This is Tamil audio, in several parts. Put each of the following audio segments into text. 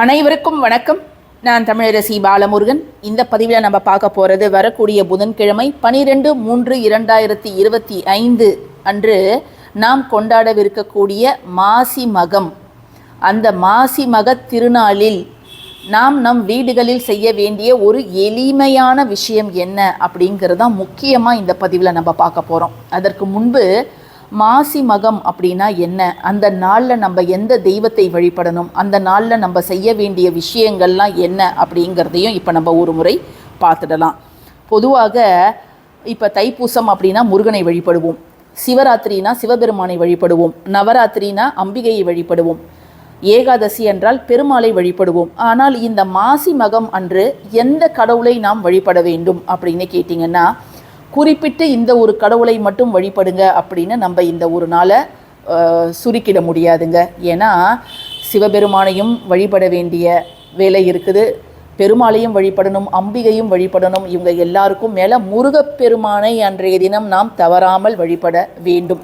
அனைவருக்கும் வணக்கம். நான் தமிழரசி பாலமுருகன். இந்த பதிவில் நம்ம பார்க்க போகிறது வரக்கூடிய புதன்கிழமை பனிரெண்டு மூன்று இரண்டாயிரத்தி இருபத்தி ஐந்து அன்று நாம் கொண்டாடவிருக்கக்கூடிய மாசி மகம். அந்த மாசி மக திருநாளில் நாம் நம் வீடுகளில் செய்ய வேண்டிய ஒரு எளிமையான விஷயம் என்ன அப்படிங்கிறது தான் முக்கியமாக இந்த பதிவில் நம்ம பார்க்க போகிறோம் அதற்கு முன்பு மாசி மகம் அப்படின்னா என்ன? அந்த நாளில் நம்ம எந்த தெய்வத்தை வழிபடணும்? அந்த நாளில் நம்ம செய்ய வேண்டிய விஷயங்கள்லாம் என்ன? அப்படிங்கிறதையும் இப்போ நம்ம ஒரு முறை பார்த்துடலாம். பொதுவாக இப்போ தைப்பூசம் அப்படின்னா முருகனை வழிபடுவோம். சிவராத்திரினா சிவபெருமானை வழிபடுவோம். நவராத்திரினா அம்பிகையை வழிபடுவோம். ஏகாதசி என்றால் பெருமாளை வழிபடுவோம். ஆனால் இந்த மாசி மகம் அன்று எந்த கடவுளை நாம் வழிபட வேண்டும் அப்படின்னு கேட்டிங்கன்னா குறிப்பிட்டு இந்த ஒரு கடவுளை மட்டும் வழிபடுங்க அப்படின்னு நம்ம இந்த ஒரு நாளை சுருக்கிட முடியாதுங்க. ஏன்னா சிவபெருமானையும் வழிபட வேண்டிய வேலை இருக்குது. பெருமாளையும் வழிபடணும் அம்பிகையும் வழிபடணும். இவங்க எல்லாருக்கும் மேலே முருகப்பெருமானை அன்றைய தினம் நாம் தவறாமல் வழிபட வேண்டும்.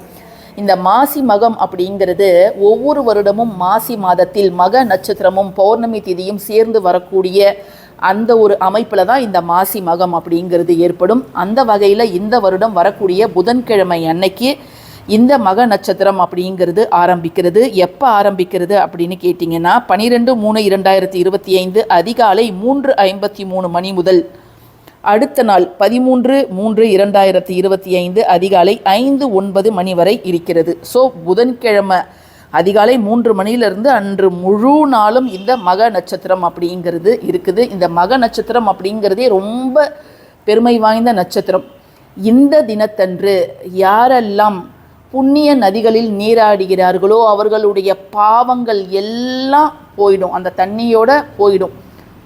இந்த மாசி மகம் அப்படிங்கிறது ஒவ்வொரு வருடமும் மாசி மாதத்தில் மக நட்சத்திரமும் பௌர்ணமி திதியும் சேர்ந்து வரக்கூடிய அந்த ஒரு அமைப்பில் தான் இந்த மாசி மகம் அப்படிங்கிறது ஏற்படும். அந்த வகையில் இந்த வருடம் வரக்கூடிய புதன்கிழமை அன்னைக்கு இந்த மக நட்சத்திரம் அப்படிங்கிறது ஆரம்பிக்கிறது. எப்போ ஆரம்பிக்கிறது அப்படின்னு கேட்டிங்கன்னா பனிரெண்டு மூணு இரண்டாயிரத்தி இருபத்தி ஐந்து அதிகாலை மூன்று ஐம்பத்தி மூணு மணி முதல் அடுத்த நாள் பதிமூன்று மூன்று இரண்டாயிரத்தி இருபத்தி ஐந்து அதிகாலை ஐந்து ஒன்பது மணி வரை இருக்கிறது. ஸோ புதன்கிழமை அதிகாலை மூன்று மணியிலிருந்து அன்று முழு நாளும் இந்த மக நட்சத்திரம் அப்படிங்கிறது இருக்குது. இந்த மக நட்சத்திரம் அப்படிங்கிறதே ரொம்ப பெருமை வாய்ந்த நட்சத்திரம். இந்த தினத்தன்று யாரெல்லாம் புண்ணிய நதிகளில் நீராடுகிறார்களோ அவர்களுடைய பாவங்கள் எல்லாம் போயிடும். அந்த தண்ணியோட போயிடும்.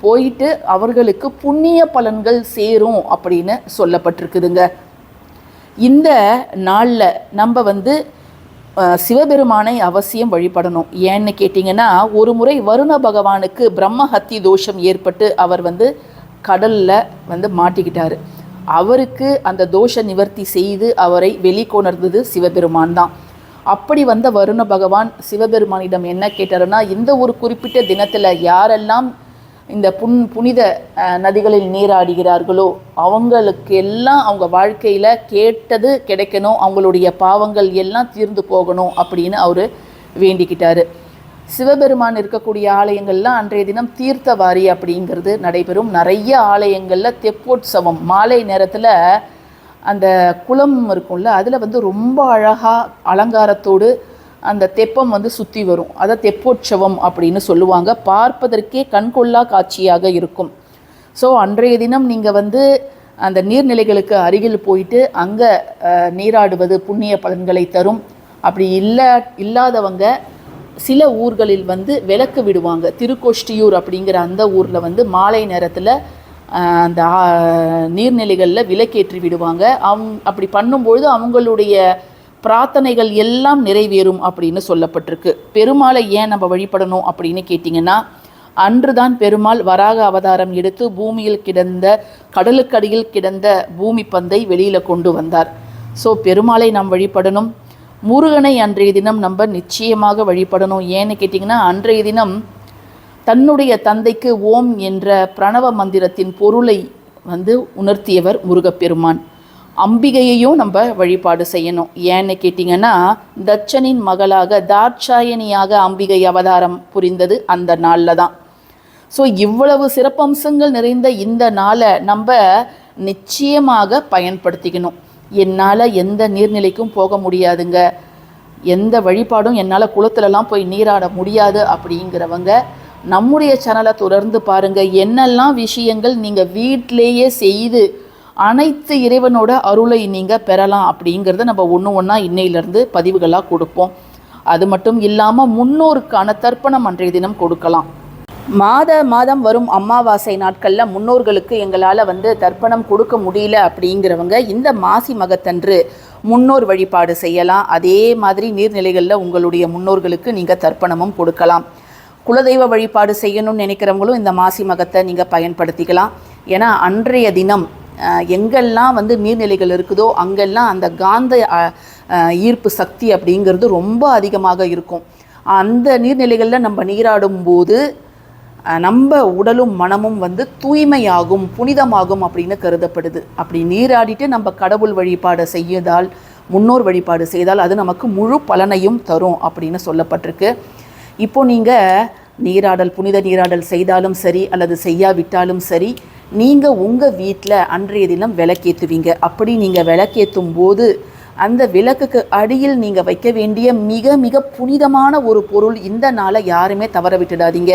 போயிட்டு அவர்களுக்கு புண்ணிய பலன்கள் சேரும் அப்படின்னு சொல்லப்பட்டிருக்குதுங்க. இந்த நாளில் நம்ம வந்து சிவபெருமானை அவசியம் வழிபடணும். ஏன்னு கேட்டிங்கன்னா ஒரு முறை வருண பகவானுக்கு பிரம்மஹத்தி தோஷம் ஏற்பட்டு அவர் வந்து கடலில் வந்து மாட்டிக்கிட்டார். அவருக்கு அந்த தோஷ நிவர்த்தி செய்து அவரை வெளிக்கொணர்ந்தது சிவபெருமான் தான். அப்படி வந்த வருண பகவான் சிவபெருமானிடம் என்ன கேட்டாருன்னா இந்த ஒரு குறிப்பிட்ட தினத்தில் யாரெல்லாம் இந்த புன் புனித நதிகளில் நீராடுகிறார்களோ அவங்களுக்கு எல்லாம் அவங்க வாழ்க்கையில் கேட்டது கிடைக்கணும் அவங்களுடைய பாவங்கள் எல்லாம் தீர்ந்து போகணும் அப்படின்னு அவர் வேண்டிக்கிட்டார். சிவபெருமான் இருக்கக்கூடிய ஆலயங்கள்லாம் அன்றைய தினம் தீர்த்தவாரி அப்படிங்கிறது நடைபெறும். நிறைய ஆலயங்களில் தெப்போற்சவம் மாலை நேரத்தில் அந்த குளம் இருக்கும்ல அதில் வந்து ரொம்ப அழகாக அலங்காரத்தோடு அந்த தெப்பம் வந்து சுற்றி வரும். அதை தெப்போற்சவம் அப்படின்னு சொல்லுவாங்க. பார்ப்பதற்கே கண்கொள்ளா காட்சியாக இருக்கும். ஸோ அன்றைய தினம் நீங்கள் வந்து அந்த நீர்நிலைகளுக்கு அருகில் போயிட்டு அங்கே நீராடுவது புண்ணிய பலன்களை தரும். அப்படி இல்லை இல்லாதவங்க சில ஊர்களில் வந்து விளக்கு விடுவாங்க. திருக்கோஷ்டியூர் அப்படிங்கிற அந்த ஊரில் வந்து மாலை நேரத்தில் அந்த நீர்நிலைகளில் விளக்கேற்றி விடுவாங்க. அவங்க அப்படி பண்ணும்பொழுது அவங்களுடைய பிரார்த்தனைகள் எல்லாம் நிறைவேறும் அப்படின்னு சொல்லப்பட்டிருக்கு. பெருமாளை ஏன் நம்ம வழிபடணும் அப்படின்னு கேட்டிங்கன்னா அன்றுதான் பெருமாள் வராக அவதாரம் எடுத்து பூமியில் கிடந்த கடலுக்கடியில் கிடந்த பூமி பந்தை வெளியில் கொண்டு வந்தார். ஸோ பெருமாளை நாம் வழிபடணும். முருகனை அன்றைய தினம் நம்ம நிச்சயமாக வழிபடணும். ஏன்னு கேட்டிங்கன்னா அன்றைய தினம் தன்னுடைய தந்தைக்கு ஓம் என்ற பிரணவ மந்திரத்தின் பொருளை வந்து உணர்த்தியவர் முருகப்பெருமான். அம்பிகையையும் நம்ம வழிபாடு செய்யணும். ஏன்னு கேட்டிங்கன்னா தட்சனின் மகளாக தாட்சாயணியாக அம்பிகை அவதாரம் புரிந்தது அந்த நாளில் தான். ஸோ இவ்வளவு சிறப்பம்சங்கள் நிறைந்த இந்த நாளை நம்ம நிச்சயமாக பயன்படுத்திக்கணும். என்னால் எந்த நீர்நிலைக்கும் போக முடியாதுங்க. எந்த வழிபாடும் என்னால் குளத்துலலாம் போய் நீராட முடியாது அப்படிங்கிறவங்க நம்முடைய சேனலை தொடர்ந்து பாருங்கள் என்னெல்லாம் விஷயங்கள் நீங்கள் வீட்டிலேயே செய்து அனைத்து இறைவனோட அருளை நீங்கள் பெறலாம் அப்படிங்கிறத நம்ம ஒன்று ஒன்றா இன்னையிலேருந்து பதிவுகளாக கொடுப்போம். அது மட்டும் இல்லாமல் முன்னோருக்கான தர்ப்பணம் அன்றைய தினம் கொடுக்கலாம். மாத மாதம் வரும் அமாவாசை நாட்களில் முன்னோர்களுக்கு எங்களால் வந்து தர்ப்பணம் கொடுக்க முடியல அப்படிங்கிறவங்க இந்த மாசி மகத்தன்று முன்னோர் வழிபாடு செய்யலாம். அதே மாதிரி நீர்நிலைகளில் உங்களுடைய முன்னோர்களுக்கு நீங்கள் தர்ப்பணமும் கொடுக்கலாம். குலதெய்வ வழிபாடு செய்யணும்னு நினைக்கிறவங்களும் இந்த மாசி மகத்தை நீங்கள் பயன்படுத்திக்கலாம். ஏன்னா அன்றைய தினம் எங்கெல்லாம் வந்து நீர்நிலைகள் இருக்குதோ அங்கெல்லாம் அந்த காந்த ஈர்ப்பு சக்தி அப்படிங்கிறது ரொம்ப அதிகமாக இருக்கும். அந்த நீர்நிலைகளில் நம்ம நீராடும் போது நம்ம உடலும் மனமும் வந்து தூய்மையாகும் புனிதமாகும் அப்படின்னு கருதப்படுது. அப்படி நீராடிட்டு நம்ம கடவுள் வழிபாடு செய்யதால் முன்னோர் வழிபாடு செய்தால் அது நமக்கு முழு பலனையும் தரும் அப்படின்னு சொல்லப்பட்டிருக்கு. இப்போ நீங்கள் நீராடல் புனித நீராடல் செய்தாலும் சரி அல்லது செய்யாவிட்டாலும் சரி நீங்கள் உங்கள் வீட்டில் அன்றைய தினம் விளக்கேற்றுவீங்க அப்படி நீங்கள் விளக்கேற்றும் போது அந்த விளக்குக்கு அடியில் நீங்கள் வைக்க வேண்டிய மிக மிக புனிதமான ஒரு பொருள் இந்த நாளை யாருமே தவற விட்டுடாதீங்க.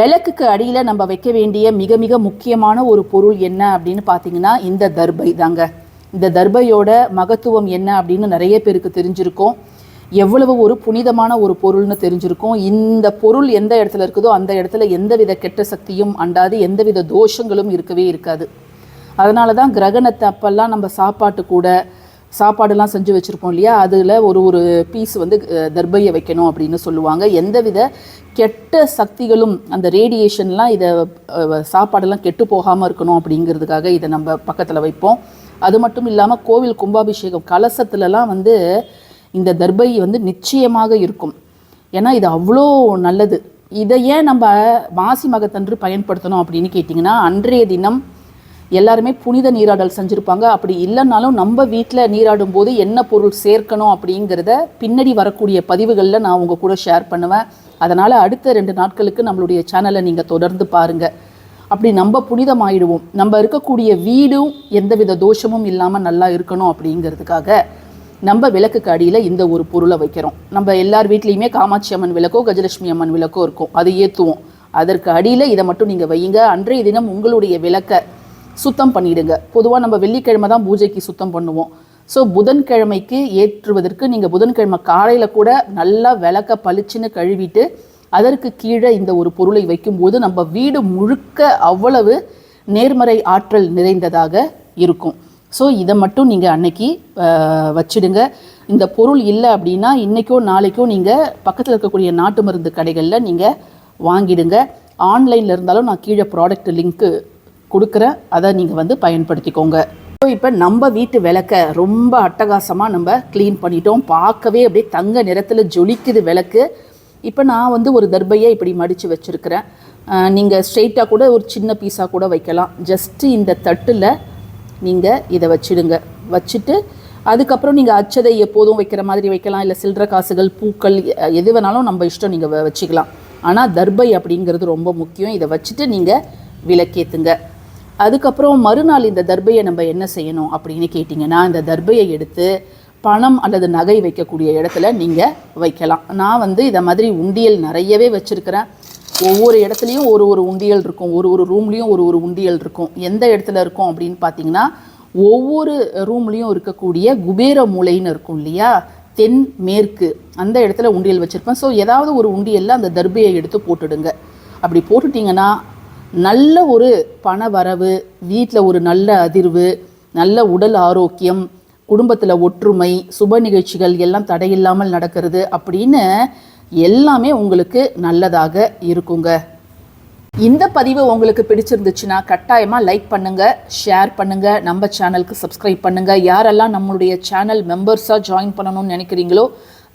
விளக்குக்கு அடியில் நம்ம வைக்க வேண்டிய மிக மிக முக்கியமான ஒரு பொருள் என்ன அப்படின்னு பார்த்தீங்கன்னா இந்த தர்பை தாங்க. இந்த தர்பையோட மகத்துவம் என்ன அப்படின்னு நிறைய பேருக்கு தெரிஞ்சிருக்கும். எவ்வளவு ஒரு புனிதமான ஒரு பொருள்னு தெரிஞ்சிருக்கும். இந்த பொருள் எந்த இடத்துல இருக்குதோ அந்த இடத்துல எந்தவித கெட்ட சக்தியும் அண்டாது எந்தவித தோஷங்களும் இருக்கவே இருக்காது. அதனால தான் கிரகணத்தை அப்பெல்லாம் நம்ம சாப்பாட்டு கூட சாப்பாடுலாம் செஞ்சு வச்சுருப்போம் இல்லையா? அதில் ஒரு ஒரு பீஸ் வந்து தர்பையை வைக்கணும் அப்படின்னு சொல்லுவாங்க. எந்தவித கெட்ட சக்திகளும் அந்த ரேடியேஷன்லாம் இதை சாப்பாடெல்லாம் கெட்டு போகாமல் இருக்கணும் அப்படிங்கிறதுக்காக இதை நம்ம பக்கத்தில் வைப்போம். அது மட்டும் இல்லாமல் கோவில் கும்பாபிஷேகம் கலசத்துலலாம் வந்து இந்த தர்பை வந்து நிச்சயமாக இருக்கும். ஏன்னா இது அவ்வளோ நல்லது. இதை ஏன் நம்ம மாசி மகத்தன்று பயன்படுத்தணும் அப்படின்னு கேட்டிங்கன்னா அன்றைய தினம் எல்லாருமே புனித நீராடல் செஞ்சுருப்பாங்க. அப்படி இல்லைனாலும் நம்ம வீட்டில் நீராடும் போது என்ன பொருள் சேர்க்கணும் அப்படிங்கிறத பின்னாடி வரக்கூடிய பதிவுகளில் நான் உங்கள் கூட ஷேர் பண்ணுவேன். அதனால் அடுத்த ரெண்டு நாட்களுக்கு நம்மளுடைய சேனலை நீங்கள் தொடர்ந்து பாருங்கள் அப்படி நம்ம புனிதமாயிடுவோம். நம்ம இருக்கக்கூடிய வீடும் எந்தவித தோஷமும் இல்லாமல் நல்லா இருக்கணும் அப்படிங்கிறதுக்காக நம்ம விளக்குக்கு அடியில் இந்த ஒரு பொருளை வைக்கிறோம். நம்ம எல்லார் வீட்லேயுமே காமாட்சி அம்மன் விளக்கோ கஜலட்சுமி அம்மன் விளக்கோ இருக்கும். அது ஏற்றுவோம் அதற்கு அடியில் இதை மட்டும் நீங்கள் வையுங்க. அன்றைய தினம் உங்களுடைய விளக்கை சுத்தம் பண்ணிடுங்க. பொதுவாக நம்ம வெள்ளிக்கிழமை தான் பூஜைக்கு சுத்தம் பண்ணுவோம். ஸோ புதன்கிழமைக்கு ஏற்றுவதற்கு நீங்கள் புதன்கிழமை காலையில் கூட நல்லா விளக்க பளிச்சுன்னு கழுவிட்டு அதற்கு கீழே இந்த ஒரு பொருளை வைக்கும்போது நம்ம வீடு முழுக்க அவ்வளவு நேர்மறை ஆற்றல் நிறைந்ததாக இருக்கும். ஸோ இதை மட்டும் நீங்கள் அன்னைக்கு வச்சிடுங்க. இந்த பொருள் இல்லை அப்படின்னா இன்றைக்கோ நாளைக்கோ நீங்கள் பக்கத்தில் இருக்கக்கூடிய நாட்டு மருந்து கடைகளில் நீங்கள் வாங்கிடுங்க. ஆன்லைனில் இருந்தாலும் நான் கீழே ப்ராடக்ட் லிங்க்கு கொடுக்குறேன். அதை நீங்கள் வந்து பயன்படுத்திக்கோங்க. ஸோ இப்போ நம்ம வீட்டு விளக்க ரொம்ப அட்டகாசமாக நம்ம க்ளீன் பண்ணிட்டோம். பார்க்கவே அப்படியே தங்க நிறத்தில் ஜொலிக்குது விளக்கு. இப்போ நான் வந்து ஒரு தர்பையை இப்படி மடித்து வச்சுருக்கிறேன். நீங்கள் ஸ்ட்ரெயிட்டாக கூட ஒரு சின்ன பீஸாக கூட வைக்கலாம். ஜஸ்ட்டு இந்த தட்டில் நீங்கள் இதை வச்சிடுங்க. வச்சுட்டு அதுக்கப்புறம் நீங்கள் அச்சதை எப்போதும் வைக்கிற மாதிரி வைக்கலாம். இல்லை சில்லற காசுகள் பூக்கள் எது வேணாலும் நம்ம இஷ்டம் நீங்கள் வச்சுக்கலாம். ஆனால் தர்பை அப்படிங்கிறது ரொம்ப முக்கியம். இதை வச்சுட்டு நீங்கள் விளக்கேற்றுங்க அதுக்கப்புறம் மறுநாள் இந்த தர்பையை நம்ம என்ன செய்யணும் அப்படின்னு கேட்டிங்கன்னா இந்த தர்பையை எடுத்து பணம் அல்லது நகை வைக்கக்கூடிய இடத்துல நீங்கள் வைக்கலாம். நான் வந்து இதை மாதிரி உண்டியல் நிறையவே வச்சுருக்கிறேன். ஒவ்வொரு இடத்துலையும் ஒரு ஒரு உண்டியல் இருக்கும். ஒரு ஒரு ரூம்லேயும் ஒரு ஒரு உண்டியல் இருக்கும். எந்த இடத்துல இருக்கும் அப்படின்னு பார்த்தீங்கன்னா ஒவ்வொரு ரூம்லேயும் இருக்கக்கூடிய குபேர மூலைன்னு இருக்கும் இல்லையா? தென் மேற்கு அந்த இடத்துல உண்டியல் வச்சுருப்பேன். ஸோ ஏதாவது ஒரு உண்டியலில் அந்த தர்பையை எடுத்து போட்டுடுங்க. அப்படி போட்டுட்டிங்கன்னா நல்ல ஒரு பண வரவு வீட்டில் ஒரு நல்ல அதிர்வு நல்ல உடல் ஆரோக்கியம் குடும்பத்தில் ஒற்றுமை சுப நிகழ்ச்சிகள் எல்லாம் தடையில்லாமல் நடக்கிறது அப்படின்னு எல்லாமே உங்களுக்கு நல்லதாக இருக்குங்க. இந்த பதிவு உங்களுக்கு பிடிச்சிருந்துச்சுன்னா கட்டாயமாக லைக் பண்ணுங்க ஷேர் பண்ணுங்க நம்ம சேனலுக்கு சப்ஸ்கிரைப் பண்ணுங்க. யாரெல்லாம் நம்மளுடைய சேனல் மெம்பர்ஸாக ஜாயின் பண்ணணும்னு நினைக்கிறீங்களோ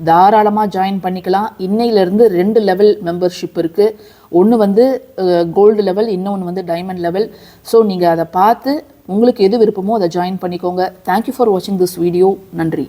தாராளமாக ஜாயின் பண்ணிக்கலாம். இன்னையிலேருந்து ரெண்டு லெவல் மெம்பர்ஷிப் இருக்குது ஒன்று வந்து கோல்டு லெவல் இன்னொன்று வந்து டைமண்ட் லெவல் ஸோ நீங்கள் அதை பார்த்து உங்களுக்கு எது விருப்பமோ அதை ஜாயின் பண்ணிக்கோங்க. தேங்க்யூ ஃபார் வாட்சிங் திஸ் வீடியோ நன்றி.